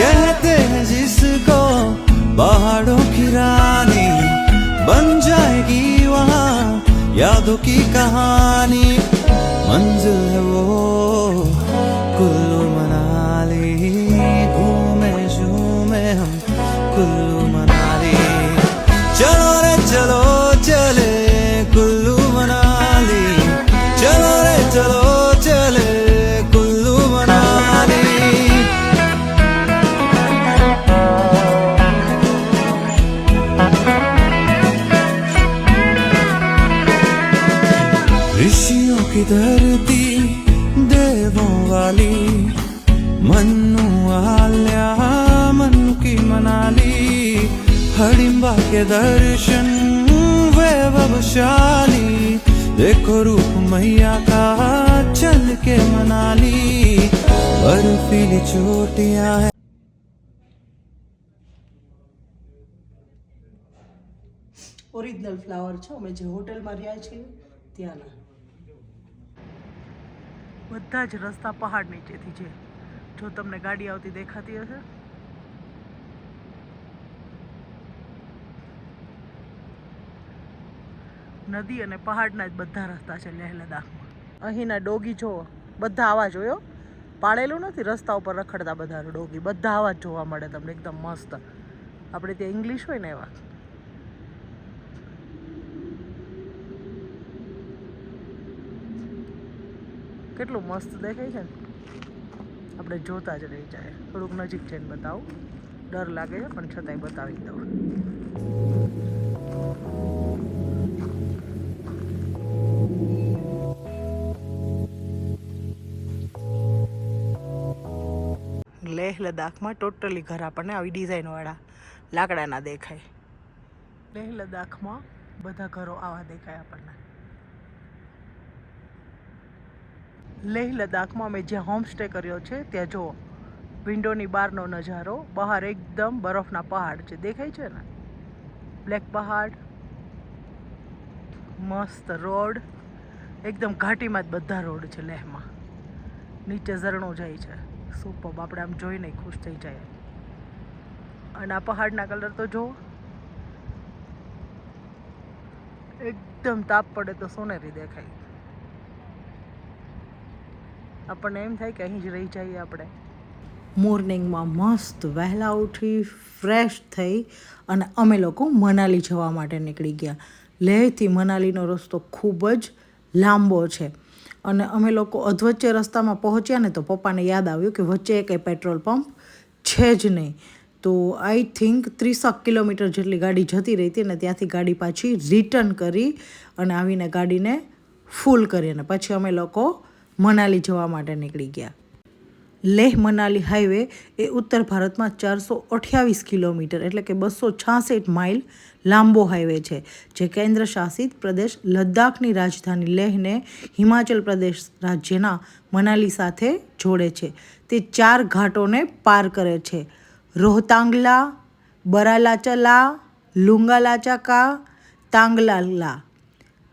कहते हैं जिसको पहाड़ों की रानी बन जाएगी वहाँ यादों की कहानी मंजिल है हडिम्बा के दर्शन वैभवशाली देखो रूप मैया का चल के मनाली बर्फीली चोटियां हैं ઓરિજિનલ ફ્લાવર છે અમે જે હોટલમાં રહ્યા છીએ ત્યાંના બધા જ રસ્તા પહાડ નીચેથી છે જો તમને ગાડી આવતી દેખાતી હશે નદી અને પહાડના જ બધા રસ્તા છે લેહ લદાખમાં અહીંના ડોગી જો બધા આવા જોયો પાળેલું નથી, રસ્તા ઉપર રખડતા બધા ડોગી. બધા આવા જોવા મળે તમને, એકદમ મસ્ત. આપણે ત્યાં ઇંગ્લિશ હોય ને એવા. કેટલું મસ્ત દેખાય છે ને. આપણે જોતા જ રહી જાય. થોડુંક નજીક જઈને બતાવું. ડર લાગે છે, પણ છતાંય બતાવી દઉં. લદ્દાખમાં ટોટલી ઘર આપણને આવી ડિઝાઇનવાળા લાકડાના દેખાય. લેહ લદ્દાખમાં બધા ઘરો આવા દેખાય આપણને. લેહ લદ્દાખમાં અમે જ્યાં હોમસ્ટે કર્યો છે, ત્યાં જુઓ. વિન્ડોની બહારનો નજારો, બહાર એકદમ બરફના પહાડ છે દેખાય છે ને? બ્લેક પહાડ, મસ્ત રોડ, એકદમ ઘાટીમાં જ બધા રોડ છે લેહમાં. નીચે ઝરણું જાય છે. સુપર. આપણે આમ જોઈને ખુશ થઈ જાય. અને આ પહાડના કલર તો જુઓ. એકદમ તાપ પડે તો સોનેરી દેખાય. આપણને એમ થાય કે અહીં જ રહી જઈએ આપણે. મોર્નિંગમાં મસ્ત વહેલા ઉઠી ફ્રેશ થઈ અને અમે લોકો મનાલી જવા માટે નીકળી ગયા. લેહથી મનાલીનો રસ્તો ખૂબ જ લાંબો છે. અને અમે લોકો અધવચ્ચે રસ્તામાં પહોંચ્યા ને તો પપ્પાને યાદ આવ્યું કે વચ્ચે કંઈ પેટ્રોલ પંપ છે જ નહીં. તો આઈ થિંક ત્રીસક કિલોમીટર જેટલી ગાડી જતી રહી હતી અને ત્યાંથી ગાડી પાછી રિટર્ન કરી અને આવીને ગાડીને ફૂલ કરી અને પછી અમે લોકો મનાલી જવા માટે નીકળી ગયા. લેહ મનાલી હાઈવે એ ઉત્તર ભારતમાં ચારસો અઠ્યાવીસ કિલોમીટર એટલે કે બસો છાસઠ માઇલ લાંબો હાઈવે છે, જે કેન્દ્ર શાસિત પ્રદેશ લદ્દાખની રાજધાની લેહને હિમાચલ પ્રદેશ રાજ્યના મનાલી સાથે જોડે છે. તે ચાર ઘાટોને પાર કરે છે. રોહતાંગલા, બરાલાચલા, લુંગાલાચાકા, તાંગલાલા.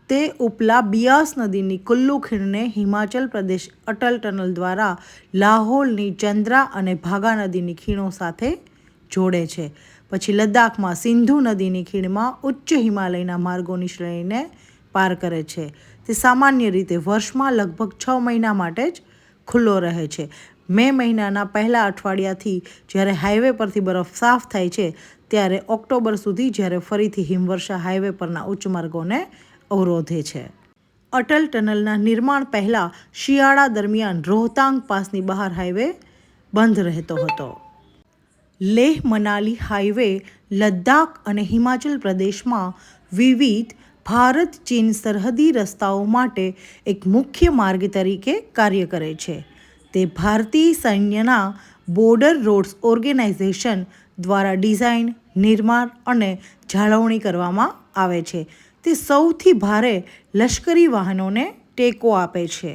તે ઉપલા બિયાસ નદીની કુલ્લુ ખીણને હિમાચલ પ્રદેશ અટલ ટનલ દ્વારા લાહોલની ચંદ્રા અને ભાગા નદીની ખીણો સાથે જોડે છે. પછી લદ્દાખમાં સિંધુ નદીની ખીણમાં ઉચ્ચ હિમાલયના માર્ગોની શ્રેણીને પાર કરે છે. તે સામાન્ય રીતે વર્ષમાં લગભગ છ મહિના માટે જ ખુલ્લો રહે છે. મે મહિનાના પહેલા અઠવાડિયાથી જ્યારે હાઈવે પરથી બરફ સાફ થાય છે, ત્યારે ઓક્ટોબર સુધી જ્યારે ફરીથી હિમવર્ષા હાઈવે પરના ઉચ્ચ માર્ગોને અવરોધે છે. અટલ ટનલના નિર્માણ પહેલાં શિયાળા દરમિયાન રોહતાંગ પાસની બહાર હાઈવે બંધ રહેતો હતો. લેહ મનાલી હાઈવે લદ્દાખ અને હિમાચલ પ્રદેશમાં વિવિધ ભારત ચીન સરહદી રસ્તાઓ માટે એક મુખ્ય માર્ગ તરીકે કાર્ય કરે છે. તે ભારતીય સૈન્યના બોર્ડર રોડ્સ ઓર્ગેનાઇઝેશન દ્વારા ડિઝાઇન, નિર્માણ અને જાળવણી કરવામાં આવે છે. તે સૌથી ભારે લશ્કરી વાહનોને ટેકો આપે છે.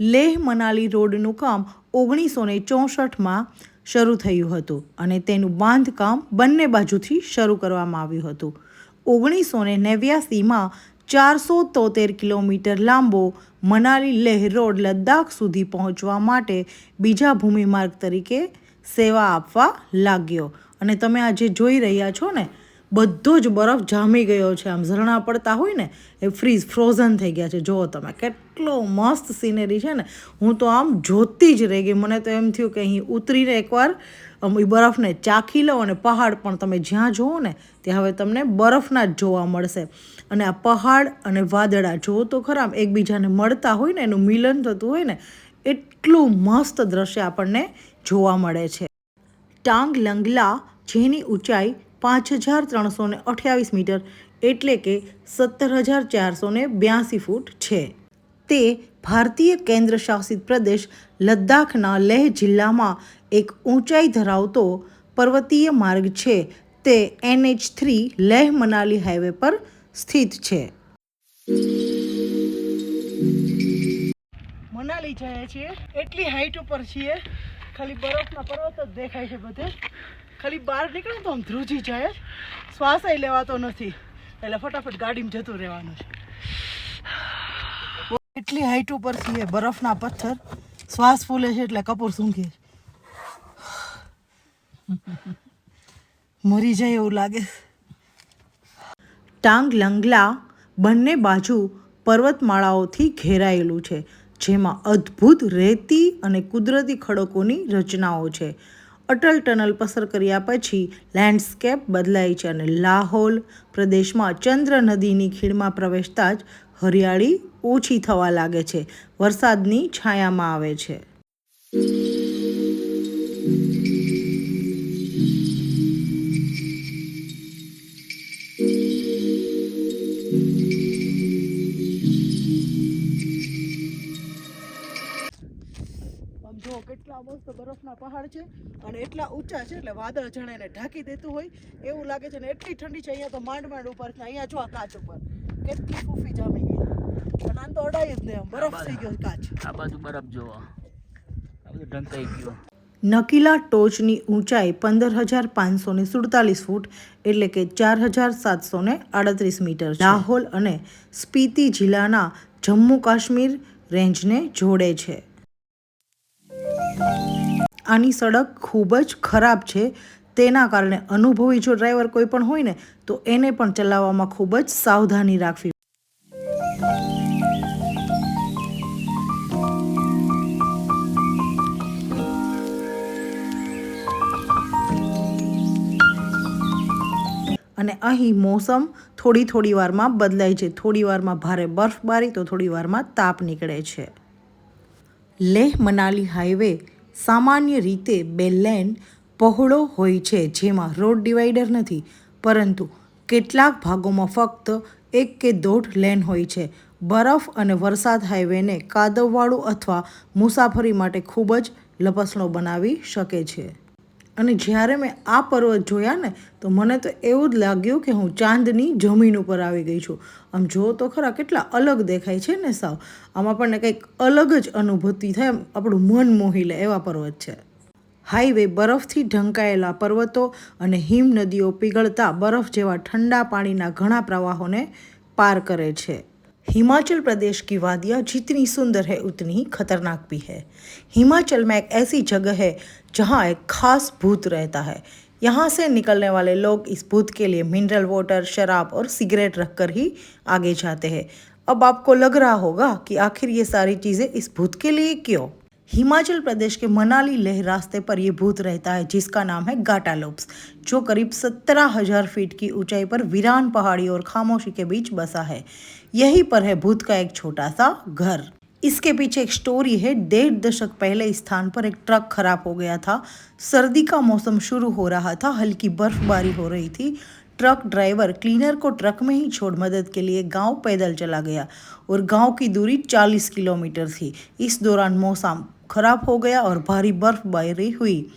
લેહ મનાલી રોડનું કામ ઓગણીસો ને ચોસઠમાં શરૂ થયું હતું અને તેનું બાંધકામ બંને બાજુથી શરૂ કરવામાં આવ્યું હતું. ઓગણીસો ને નેવ્યાસીમાં ચારસો તોતેર કિલોમીટર લાંબો મનાલી લેહ રોડ લદ્દાખ સુધી પહોંચવા માટે બીજા ભૂમિમાર્ગ તરીકે સેવા આપવા લાગ્યો. અને તમે આજે જોઈ રહ્યા છો ને બધો જ બરફ જામી ગયો છે. આમ ઝરણા પડતા હોય ને, એ ફ્રીઝ ફ્રોઝન થઈ ગયા છે. જુઓ તમે, કેટલો મસ્ત સિનેરી છે ને. હું તો આમ જોતી જ રહી ગઈ. મને તો એમ થયું કે અહીં ઉતરીને એકવાર એ બરફને ચાખી લો અને પહાડ પણ તમે જ્યાં જુઓ ને, ત્યાં હવે તમને બરફના જ જોવા મળશે. અને આ પહાડ અને વાદળા, જુઓ તો ખરા એકબીજાને મળતા હોય ને, એનું મિલન થતું હોય ને, એટલું મસ્ત દ્રશ્ય આપણને જોવા મળે છે. ટાંગ લંગલા જેની ઊંચાઈ પાંચ હજાર ત્રણસો ને અઠ્યાવીસ મીટર એટલે કે સત્તર હજાર ચારસો ને બ્યાસી ફૂટ છે. તે ભારતીય કેન્દ્ર શાસિત પ્રદેશ લદ્દાખના લેહ જિલ્લામાં એક ઊંચાઈ ધરાવતો પર્વતીય માર્ગ છે. તે NH three Leh Manali highway પર સ્થિત છે. મનાલી જઈએ છીએ. એટલી હાઈટ ઉપર છીએ. ખાલી બરફના પર્વત જ દેખાય છે બધે. ખાલી બહાર નીકળે તો આમ ધ્રુજી જાય શ્વાસ લેવાતો નથી. એટલે ફટાફટ ગાડીમાં જતું રહેવાનું છે. એટલી હાઈટ ઉપર છીએ, બરફના પથ્થર. શ્વાસ ફૂલે છે એટલે કપૂર સૂંઘે મરી જાય એવું લાગે. ટાંગ લંગલા બંને બાજુ પર્વતમાળાઓથી ઘેરાયેલું છે, જેમાં અદ્ભુત રેતી અને કુદરતી ખડકોની રચનાઓ છે. અટલ ટનલ પસાર કર્યા પછી લેન્ડસ્કેપ બદલાય છે અને લાહોલ પ્રદેશમાં ચંદ્ર નદીની ખીણમાં પ્રવેશતા જ હરિયાળી ઓછી થવા લાગે છે. વરસાદની છાયામાં આવે છે. કેટલા મસ્ત બરફના પહાડ છે અને એટલા ઊંચા છે એટલે વાદળ જાણે એને ઢાંકી દેતું હોય. એવું લાગે છે ને એટલી ઠંડી છે અહીંયા તો માંડ માંડ ઉપર છે અહીંયા જો આ કાચ ઉપર. કેટલી ફૂફી જામી ગઈ. અને આમ તો અડાય જ નહીં બરફ થઈ ગયો કાચ. આ બાજુ બરફ જોવો. આ બધું ઢંકાઈ ગયું. નકીલા ટોચની ઊંચાઈ પંદર હજાર પાંચસો ને સુડતાલીસ ફૂટ એટલે કે ચાર હજાર સાતસો ને આડત્રીસ મીટર છે. લાહોલ અને સ્પીતિ જિલ્લાના જમ્મુ કાશ્મીર રેન્જને જોડે છે. આની સડક ખૂબ જ ખરાબ છે. તેના કારણે અનુભવી જો ડ્રાઈવર કોઈ પણ હોય ને, તો એને પણ ચલાવવામાં ખૂબ જ સાવધાની રાખવી. અને અહીં મોસમ થોડી થોડી વારમાં બદલાય છે. થોડી વારમાં ભારે બરફબારી, તો થોડી વારમાં તાપ નીકળે છે. લેહ મનાલી હાઈવે સામાન્ય રીતે બે લેન પહોળો હોય છે, જેમાં રોડ ડિવાઈડર નથી, પરંતુ કેટલાક ભાગોમાં ફક્ત એક કે દોઢ લેન હોય છે. બરફ અને વરસાદ હાઈવેને કાદવવાળું અથવા મુસાફરી માટે ખૂબ જ લપસણો બનાવી શકે છે. અને જ્યારે મેં આ પર્વત જોયા ને, તો મને તો એવું જ લાગ્યું કે હું ચાંદની જમીન ઉપર આવી ગઈ છું. આમ જો તો ખરા કેટલા અલગ દેખાય છે ને સાવ. આમ આપણને કંઈક અલગ જ અનુભૂતિ થાય આપણું મન મોહી લે એવા પર્વત છે. હાઈવે બરફથી ઢંકાયેલા પર્વતો અને હિમ નદીઓ પીગળતા બરફ જેવા ઠંડા પાણીના ઘણા પ્રવાહોને પાર કરે છે. हिमाचल प्रदेश की वादियाँ जितनी सुंदर है, उतनी ही खतरनाक भी है। हिमाचल में एक ऐसी जगह है, जहाँ एक खास भूत रहता है। यहाँ से निकलने वाले लोग इस भूत के लिए मिनरल वाटर, शराब और सिगरेट रखकर ही आगे जाते हैं। अब आपको लग रहा होगा कि आखिर ये सारी चीज़ें इस भूत के लिए क्यों? हिमाचल प्रदेश के मनाली लेह रास्ते पर यह भूत रहता है, जिसका नाम है गाटालोप्स, जो करीब सत्रह हज़ार फीट की ऊंचाई पर वीरान पहाड़ी और खामोशी के बीच बसा है। यहीं पर है भूत का एक छोटा सा घर। इसके पीछे एक स्टोरी है। डेढ़ दशक पहले इस स्थान पर एक ट्रक खराब हो गया था। सर्दी का मौसम शुरू हो रहा था। हल्की बर्फबारी हो रही थी। ट्रक ड्राइवर क्लीनर को ट्रक में ही छोड़ मदद के लिए गाँव पैदल चला गया और गाँव की दूरी 40 किलोमीटर थी। इस दौरान मौसम खराब हो गया और भारी बर्फबारी हुई।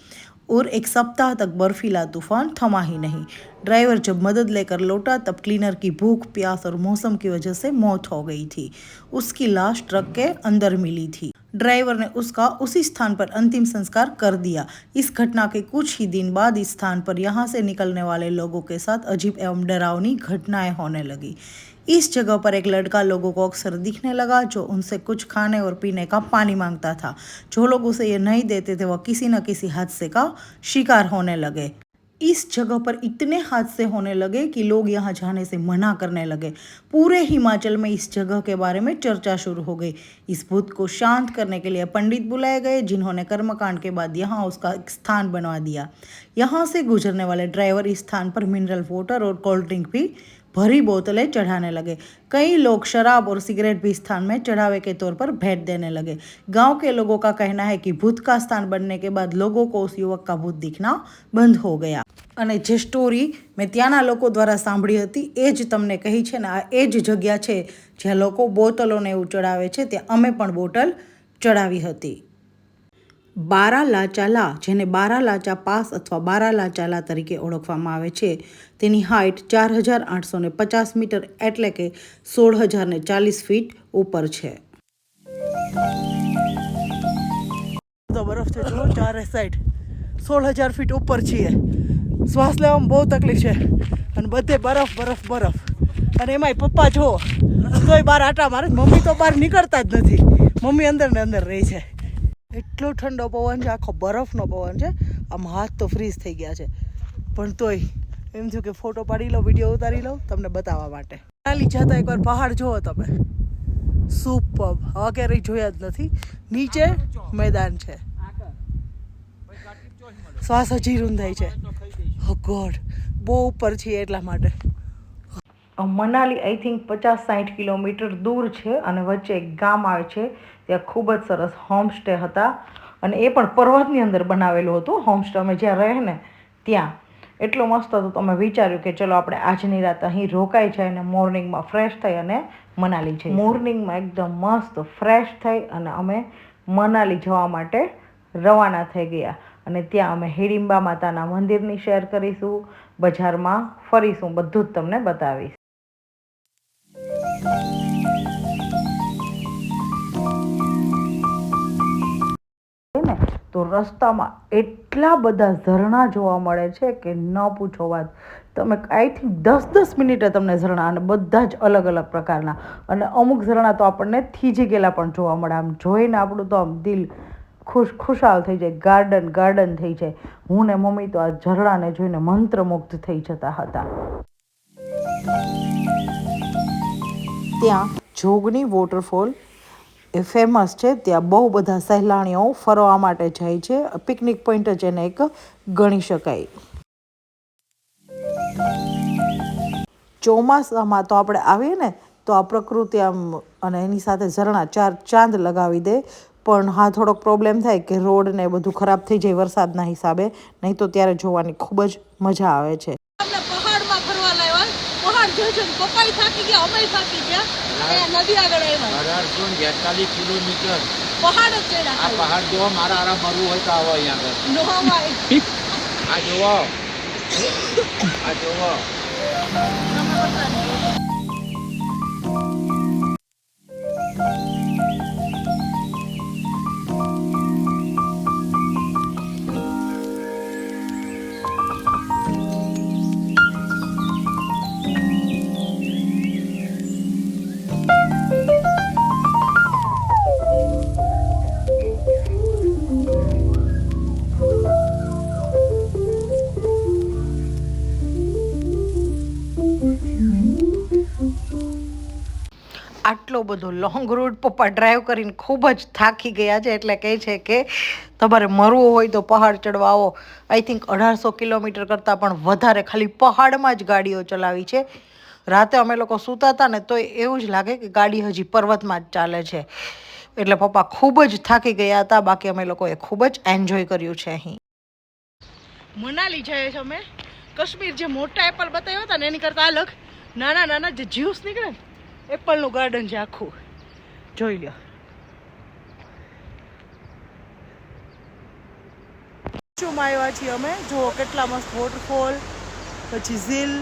और एक सप्ताह तक बर्फीला तूफ़ान थमा ही नहीं ड्राइवर जब मदद लेकर लौटा तब क्लीनर की भूख प्यास और मौसम की वजह से मौत हो गई थी उसकी लाश ट्रक के अंदर मिली थी ड्राइवर ने उसका उसी स्थान पर अंतिम संस्कार कर दिया इस घटना के कुछ ही दिन बाद इस स्थान पर यहाँ से निकलने वाले लोगों के साथ अजीब एवं डरावनी घटनाएँ होने लगी इस जगह पर एक लड़का लोगों को अक्सर दिखने लगा जो उनसे कुछ खाने और पीने का पानी माँगता था। जो लोग उसे ये नहीं देते थे, वह किसी न किसी हादसे का शिकार होने लगे। इस जगह पर इतने हादसे होने लगे कि लोग यहाँ जाने से मना करने लगे। पूरे हिमाचल में इस जगह के बारे में चर्चा शुरू हो गई। इस भूत को शांत करने के लिए पंडित बुलाए गए, जिन्होंने कर्मकांड के बाद यहाँ उसका एक स्थान बनवा दिया। यहाँ से गुजरने वाले ड्राइवर इस स्थान पर मिनरल वाटर और कोल्ड ड्रिंक भी भरी बोतलें चढ़ाने लगे कई लोग शराब और सिगरेट भी स्थान में चढ़ावे के तौर पर भेंट देने लगे गांव के लोगों का कहना है कि भूत का स्थान बनने के बाद लोगों को उस युवक का भूत दिखना બંધ હો ગયા અને જે સ્ટોરી મેં ત્યાંના લોકો દ્વારા સાંભળી હતી એ જ તમને કહી છે ને આ એ જ જગ્યા છે જ્યાં લોકો બોટલોને એવું ચડાવે છે ત્યાં અમે પણ બોટલ ચડાવી હતી બારા લાચાલા જેને બારા લાચા પાસ અથવા બારા લાચાલા તરીકે ઓળખવામાં આવે છે, તેની હાઇટ ચાર હજાર આઠસો ને પચાસ મીટર એટલે કે સોળ હજાર ને ચાલીસ ફીટ ઉપર છે. તો બરફ છે જો ચારે સાઈડ સોળ હજાર ફીટ ઉપર છીએ. શ્વાસ લેવામાં બહુ તકલીફ છે. અને બધે બરફ બરફ બરફ. અને એમાંય પપ્પા જો તોય બહાર આટા મારે મમ્મી તો બહાર નીકળતા જ નથી. મમ્મી અંદર ને અંદર રહી છે. એટલો ઠંડો પવન છે, આખો બરફનો પવન છે. આમ હાથ તો ફ્રીઝ થઈ ગયા છે. પણ તોય એમ થયું કે ફોટો પાડી લો વીડિયો ઉતારી લો, તમને બતાવવા માટે. મનાલી જતા એકવાર પહાડ જુઓ તમે. સુપર હવા ક્યારેય જોયા જ નથી. નીચે મેદાન છે. શ્વાસ હજી રૂંધાય છે. ગોડ બહુ ઉપર છીએ એટલા માટે. મનાલી આઈ થિંક પચાસ સાઠ કિલોમીટર દૂર છે અને વચ્ચે એક ગામ આવે છે. ત્યાં ખૂબ જ સરસ હોમસ્ટે હતા. અને એ પણ પર્વતની અંદર બનાવેલું હતું. હોમસ્ટે અમે જ્યાં રહે ને ત્યાં. એટલો મસ્ત હતો તો અમે વિચાર્યું કે ચલો આપણે આજની રાત અહીં રોકાઈ જાય અને મોર્નિંગમાં ફ્રેશ થઈ અને મનાલી જઈએ મોર્નિંગમાં એકદમ મસ્ત ફ્રેશ થઈ અને અમે મનાલી જવા માટે રવાના થઈ ગયા. અને ત્યાં અમે હિડિંબા માતાના મંદિરની શેર કરીશું. બજારમાં ફરીશું. બધું જ તમને બતાવીશ. તો રસ્તામાં એટલા બધા ઝરણા જોવા મળે છે કે ન પૂછો વાત. તમે આઈ થિંક દસ દસ મિનિટે તમને ઝરણા અને બધા જ અલગ અલગ પ્રકારના. અને અમુક ઝરણા તો આપણને થીજી ગયેલા પણ જોવા મળે. આમ જોઈને આપણું તો આમ દિલ ખુશ, ખુશાલ થઈ જાય, ગાર્ડન ગાર્ડન થઈ જાય. હું ને મમ્મી તો આ ઝરણાને જોઈને મંત્રમુગ્ધ થઈ જતા હતા. ત્યાં જોગની વોટરફોલ ફેમસ છે. ત્યાં બહુ બધા સહેલાણીઓ ફરવા માટે જાય છે. પિકનિક પોઈન્ટ જ એને એક ગણી શકાય. ચોમાસામાં તો આપણે આવીએ ને, તો આ પ્રકૃતિ આમ અને એની સાથે ઝરણા ચાર ચાંદ લગાવી દે. પણ હા, થોડોક પ્રોબ્લેમ થાય કે રોડ ને બધું ખરાબ થઈ જાય વરસાદના હિસાબે, નહીં તો ત્યારે જોવાની ખૂબ જ મજા આવે છે. પહાડ પપ્પાય થાકી ગયા અમે થાકી ગયા અહીંયા નદી આગળ આવ્યા. અઢારસો ને બેતાલીસ કિલોમીટર. પહાડ જ ચડ્યા આ પહાડ જોવા મારા આરામ મરવું હોય તો આવો અહીંયા આગળ. નો. આ જોવો. આ જોવો. આટલો બધો લોંગ રૂટ પપ્પા ડ્રાઈવ કરીને ખૂબ જ થાકી ગયા છે. એટલે કહે છે કે તમારે મરવું હોય તો પહાડ ચડવા આવો. આઈ થિંક અઢારસો કિલોમીટર કરતાં પણ વધારે ખાલી પહાડમાં જ ગાડીઓ ચલાવી છે. રાતે અમે લોકો સૂતા હતા ને તો એવું જ લાગે કે ગાડી હજી પર્વતમાં જ ચાલે છે. એટલે પપ્પા ખૂબ જ થાકી ગયા હતા. બાકી અમે લોકોએ ખૂબ જ એન્જોય કર્યું છે અહીં. મનાલી જઈએ છીએ અમે. કાશ્મીર જે મોટા એપલ બતાવ્યા હતા ને, એની કરતાં અલગ. નાના નાના જે જ્યુસ નીકળે ને એપલનું ગાર્ડન છે આખું. જોઈ લ્યો. માં આવ્યા છીએ અમે? જુઓ કેટલા મસ્ત વોટરફોલ પછી ઝીલ,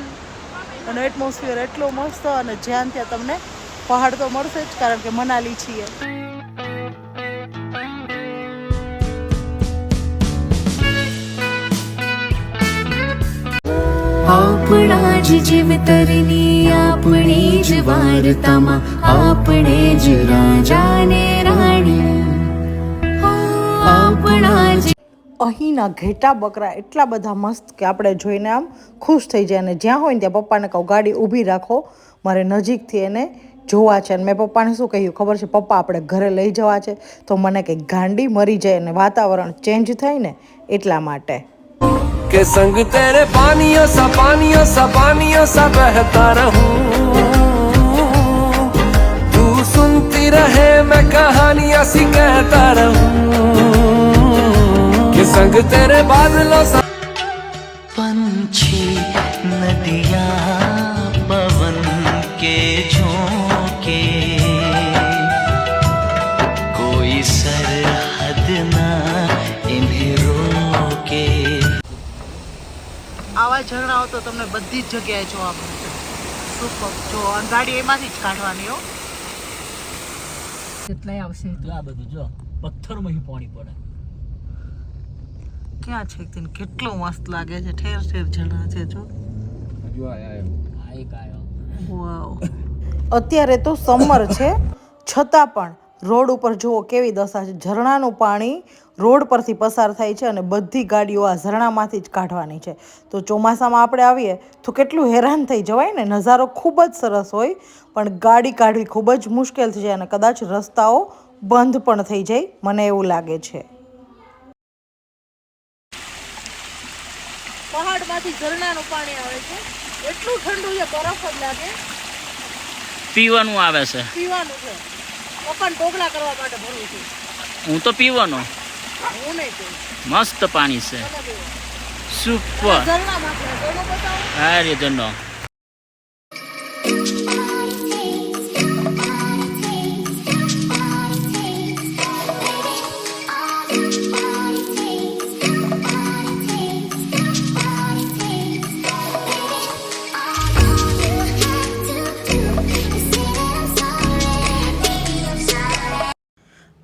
અને એટમોસ્ફિયર એટલો મસ્ત, અને જ્યાં ત્યાં તમને પહાડ તો મળશે જ, કારણ કે મનાલી છીએ. આપણા જ જીવતરની આપણી જ વાર્તામાં, આપણે જ રાજાને રાણી. આપણા જ અહીંના ઘેટા બકરા એટલા બધા મસ્ત કે આપણે જોઈને આમ ખુશ થઈ જાય અને જ્યાં હોય ને ત્યાં પપ્પાને કહું, ગાડી ઊભી રાખો, મારે નજીકથી એને જોવા છે. અને મેં પપ્પાને શું કહ્યું? ખબર છે, પપ્પા આપણે ઘરે લઈ જવા છે. તો મને કંઈક ગાંડી મરી જાય અને વાતાવરણ ચેન્જ થાય ને એટલા માટે. के संग तेरे पानियों सा पानियों सा पानियों सा बहता रहूँ। तू सुनती रहे, मैं कहानियाँ सी कहता रहूँ। के संग तेरे बादलों सा पंछी नदियाँ આવા ઝરણાઓ તો તમને બધી જ જગ્યાએ જોવા મળશે. સુપર જો અંધાડી એમાંથી જ કાઢવાની હો. કેટલાય આવશે? તો આ બધું જો પથ્થરમાંથી પાણી પડે. ક્યાં છે તેને કેટલો મસ્ત લાગે છે. ઠેર ઠેર ઝરણા છે જો. આ એક આવ્યો વાવ. અત્યારે તો સમર છે. છતાં પણ રોડ ઉપર જુઓ કેવી દશા છે. ઝરણાનું પાણી રોડ પરથી પસાર થાય છે અને બધી ગાડીઓ આ ઝરણામાંથી જ કાઢવાની છે. તો ચોમાસામાં આપણે આવીએ તો કેટલું હેરાન થઈ જવાય ને? નજારો ખૂબ જ સરસ હોય પણ ગાડી કાઢવી ખૂબ જ મુશ્કેલ થઈ જાય અને કદાચ રસ્તાઓ બંધ પણ થઈ જાય. મને એવું લાગે છે. પહાડમાંથી ઝરણાનું પાણી આવે છે. એટલું ઠંડુ છે બરફ જ લાગે. પીવાનું આવે છે. પીવાનું છે. પપ્પાને ઢોકળા કરવા માટે ભરું છું. હું તો પીવાનો. હું નહીં પીવું. મસ્ત પાણી છે. સુપર. અરે આવે,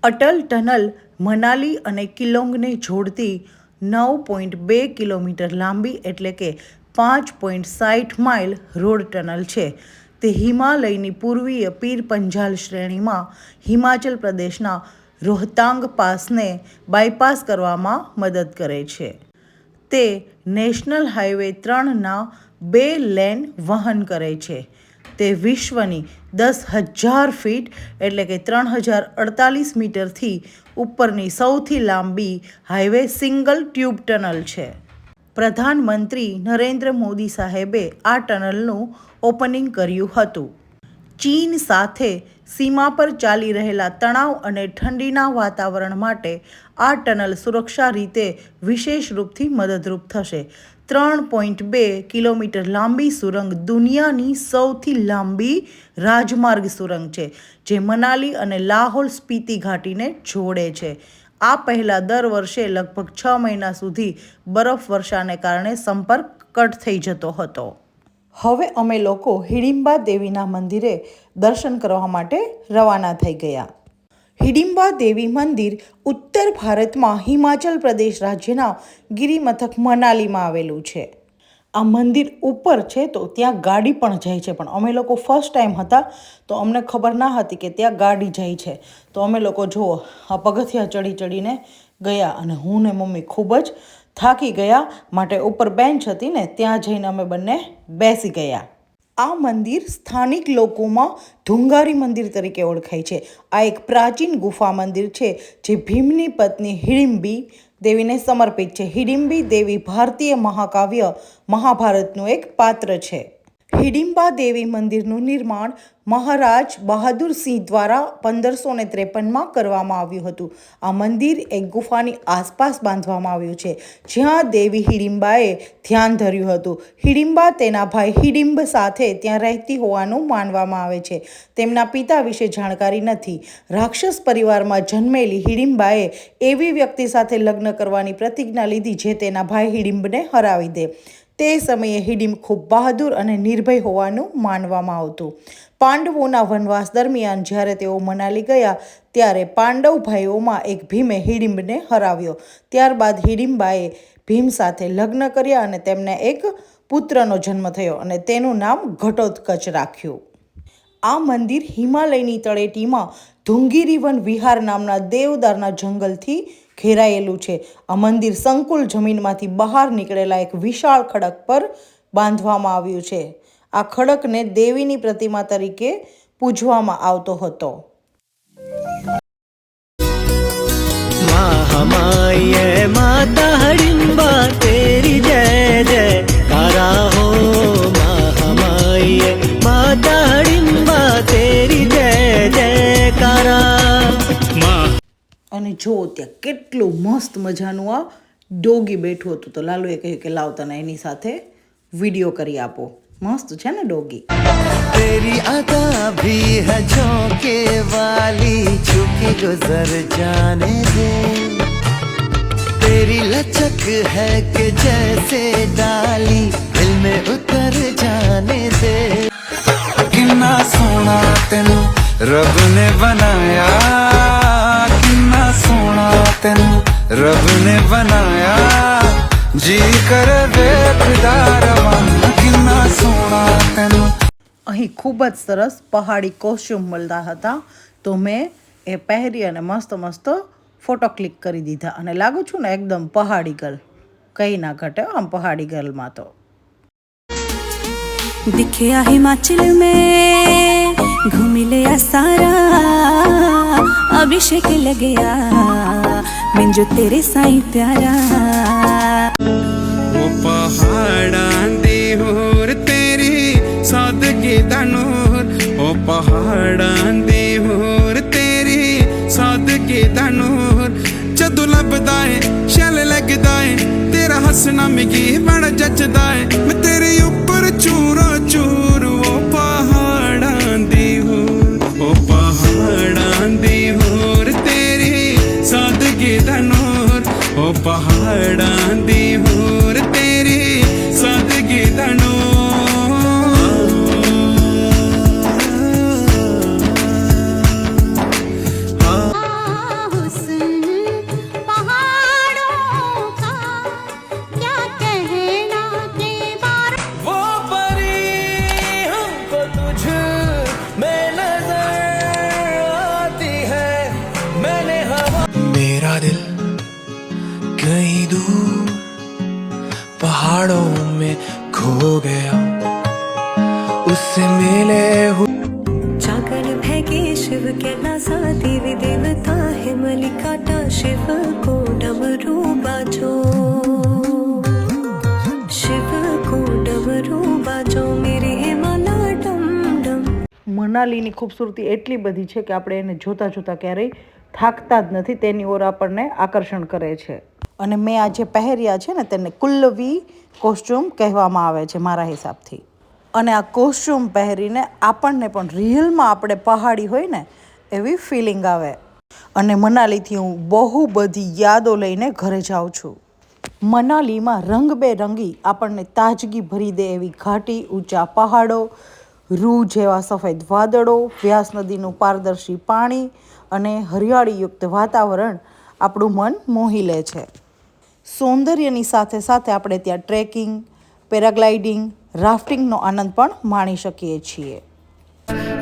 અટલ ટનલ મનાલી અને કિલોંગને જોડતી નવ પોઈન્ટ બે કિલોમીટર લાંબી એટલે કે પાંચ પોઈન્ટ સાઠ માઇલ રોડ ટનલ છે. તે હિમાલયની પૂર્વીય પીર પંજાલ શ્રેણીમાં હિમાચલ પ્રદેશના રોહતાંગ પાસને બાયપાસ કરવામાં મદદ કરે છે. તે નેશનલ હાઈવે ત્રણના બે લેન વહન કરે છે. તે વિશ્વની દસ હજાર ફીટ, એટલે કે ત્રણ હજાર અડતાલીસ મીટરથી ઉપરની સૌથી લાંબી હાઈવે સિંગલ ટ્યુબ ટનલ છે. પ્રધાનમંત્રી નરેન્દ્ર મોદી સાહેબે આ ટનલનું ઓપનિંગ કર્યું હતું. ચીન સાથે સીમા પર ચાલી રહેલા તણાવ અને ઠંડીના વાતાવરણ માટે આ ટનલ સુરક્ષા રીતે વિશેષ રૂપથી મદદરૂપ થશે. ત્રણ પોઈન્ટ બે કિલોમીટર લાંબી સુરંગ દુનિયાની સૌથી લાંબી રાજમાર્ગ સુરંગ છે, જે મનાલી અને લાહોલ સ્પીતિ ઘાટીને જોડે છે. આ પહેલાં દર વર્ષે લગભગ છ મહિના સુધી બરફ વર્ષાને કારણે સંપર્ક કટ થઈ જતો હતો. હવે અમે લોકો હિડિંબા દેવીના મંદિરે દર્શન કરવા માટે રવાના થઈ ગયા. હિડિંબા દેવી મંદિર ઉત્તર ભારતમાં હિમાચલ પ્રદેશ રાજ્યના ગિરિમથક મનાલીમાં આવેલું છે. આ મંદિર ઉપર છે તો ત્યાં ગાડી પણ જાય છે, પણ અમે લોકો ફર્સ્ટ ટાઈમ હતા તો અમને ખબર ના હતી કે ત્યાં ગાડી જાય છે. તો અમે લોકો જુઓ, આ પગથિયા ચડી ચડીને ગયા અને હું ને મમ્મી ખૂબ જ થાકી ગયા, માટે ઉપર બેન્ચ હતી ને ત્યાં જઈને અમે બંને બેસી ગયા. આ મંદિર સ્થાનિક લોકોમાં ધુંગારી મંદિર તરીકે ઓળખાય છે. આ એક પ્રાચીન ગુફા મંદિર છે, જે ભીમની પત્ની હિડિંબી દેવીને સમર્પિત છે. હિડિંબી દેવી ભારતીય મહાકાવ્ય મહાભારતનું એક પાત્ર છે. હિડિંબા દેવી મંદિરનું નિર્માણ મહારાજ બહાદુર સિંહ દ્વારા પંદરસો ને ત્રેપનમાં કરવામાં આવ્યું હતું. આ મંદિર એક ગુફાની આસપાસ બાંધવામાં આવ્યું છે, જ્યાં દેવી હિડિંબાએ ધ્યાન ધર્યું હતું. હિડિંબા તેના ભાઈ હિડિંબ સાથે ત્યાં રહેતી હોવાનું માનવામાં આવે છે. તેમના પિતા વિશે જાણકારી નથી. રાક્ષસ પરિવારમાં જન્મેલી હિડિંબાએ એવી વ્યક્તિ સાથે લગ્ન કરવાની પ્રતિજ્ઞા લીધી જે તેના ભાઈ હિડિંબને હરાવી દે. તે સમયે હિડિમ ખૂબ બહાદુર અને નિર્ભય હોવાનું માનવામાં આવતું. પાંડવોના વનવાસ દરમિયાન જ્યારે તેઓ મનાલી ગયા, ત્યારે પાંડવ ભાઈઓમાં એક ભીમે હિડિંબને હરાવ્યો. ત્યારબાદ હિડિંબાએ ભીમ સાથે લગ્ન કર્યા અને તેમને એક પુત્રનો જન્મ થયો અને તેનું નામ ઘટોત્કચ રાખ્યું. આ મંદિર હિમાલયની તળેટીમાં ધુંગીરીવન વિહાર નામના દેવદારના જંગલથી ઘેરાયેલું છે. આ મંદિર સંકુલ જમીનમાંથી બહાર નીકળેલા એક વિશાળ ખડક પર બાંધવામાં આવ્યું છે. આ ખડકને દેવીની પ્રતિમા તરીકે પૂજવામાં આવતો હતો. માતા તેરી જય જય અને જો ત્યાં કેટલું મસ્ત મજાનું આ ડોગી બેઠું હતું, તો લાલુએ કહ્યું કે લાવ તને એની સાથે વીડિયો કરી આપો. મસ્ત છે ને ડોગી? तेरी अदा भी है झोंके वाली चुकी गुजर जाने दे। तेरी लचक है कि जैसे डाली, दिल में उतर जाने दे। किन्ना सोना तेनू रब ने बनाया। ਸੋਹਣਾ ਤੈਨੂੰ ਰੱਬ ਨੇ ਬਣਾਇਆ। ਜੀ ਕਰ ਵੇਖਦਾ ਰਵਾਂ। ਕਿੰਨਾ ਸੋਹਣਾ ਤੈਨੂੰ। અહીં ખૂબ જ સરસ પહાડી કોસ્ચ્યુમ મળતા હતા તો મેં એ પહેરી અને મસ્ત મસ્ત ફોટો ક્લિક કરી દીધા અને લાગુ છું ને એકદમ પહાડી ગર્લ કઈ ના ઘટે આમ પહાડી ગર્લમાં તો. દિખ્યા હિમાચલ મેં ઘૂમી લે સારા अभिषेक लग गया मैं जो तेरे साई प्यारा ਉਹ ਪਹਾੜਾਂ ਦੀ ਹੋਰ ਤੇਰੀ ਸਾਦਗੀ ਦਾ ਨੂਰ ਉਹ ਪਹਾੜਾਂ ਦੀ ਹੋਰ ਤੇਰੀ ਸਾਦਗੀ ਦਾ ਨੂਰ ਜਦੋਂ ਲੱਭਦਾ ਏ ਛਲ ਲੱਗਦਾ ਏ ਤੇਰਾ ਹੱਸਣਾ ਮਿਗੀ ਬੜਾ ਜੱਜਦਾ ਏ ਮੈਂ ਤੇਰੇ ਉੱਪਰ ખૂબસૂરતી એટલી બધી છે કે આપણે એને જોતાં જોતાં ક્યારેય થાકતા જ નથી. તેની ઓર આપણને આકર્ષણ કરે છે. અને મેં આ જે પહેર્યા છે ને, તેને કુલ્લવી કોસ્ચ્યુમ કહેવામાં આવે છે મારા હિસાબથી. અને આ કોસ્ચ્યુમ પહેરીને આપણને પણ રિયલમાં આપણે પહાડી હોય ને, એવી ફિલિંગ આવે. અને મનાલીથી હું બહુ બધી યાદો લઈને ઘરે જાઉં છું. મનાલીમાં રંગબેરંગી આપણને તાજગી ભરી દે એવી ઘાટી, ઊંચા પહાડો રૂ જેવા સફેદ વાદળો વ્યાસ નદીનું પારદર્શી પાણી અને હરિયાળીયુક્ત વાતાવરણ આપણું મન મોહી લે છે સૌંદર્યની સાથે સાથે આપણે ત્યાં ટ્રેકિંગ પેરાગ્લાઇડિંગ રાફ્ટિંગનો આનંદ પણ માણી શકીએ છીએ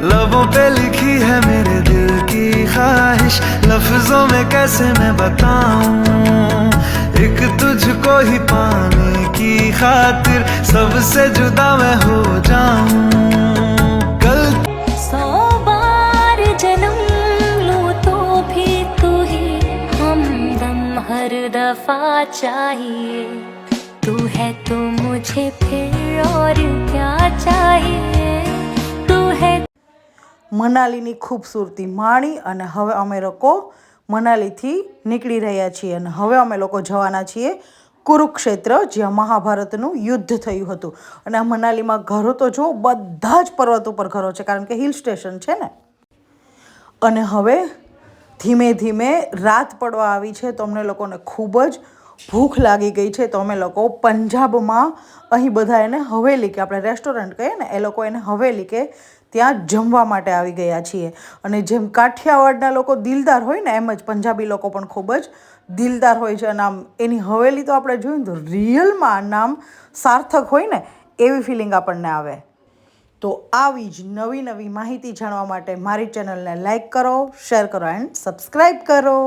लबों पे लिखी है मेरे दिल की ख्वाहिश लफ्जों में कैसे मैं बताऊं एक तुझको ही पाने की खातिर सबसे जुदा मैं हो जाऊं हर दफा चाहिए तू है तो मुझे फिर और क्या चाहिए तू है મનાલીની ખૂબસૂરતી માણી અને હવે અમે લોકો મનાલીથી નીકળી રહ્યા છીએ અને હવે અમે લોકો જવાના છીએ કુરુક્ષેત્ર જ્યાં મહાભારતનું યુદ્ધ થયું હતું અને આ મનાલીમાં ઘરો તો જો બધા જ પર્વત ઉપર ઘરો છે કારણ કે હિલ સ્ટેશન છે ને અને હવે ધીમે ધીમે રાત પડવા આવી છે તો અમને લોકોને ખૂબ જ ભૂખ લાગી ગઈ છે તો અમે લોકો પંજાબમાં અહીં બધા એને હવેલી કે આપણે રેસ્ટોરન્ટ કહીએ ને, એ લોકો એને હવેલી કે ત્યાં જમવા માટે આવી ગયા છીએ. અને જેમ કાઠિયાવાડના લોકો દિલદાર હોય ને, એમ જ પંજાબી લોકો પણ ખૂબ જ દિલદાર હોય છે. અને આમ એની હવેલી તો આપણે ને, તો રિયલમાં નામ સાર્થક હોય ને, એવી ફિલિંગ આપણને આવે. તો આવી જ નવી નવી માહિતી જાણવા માટે મારી ચેનલને લાઈક કરો, શેર કરો એન્ડ સબસ્ક્રાઈબ કરો.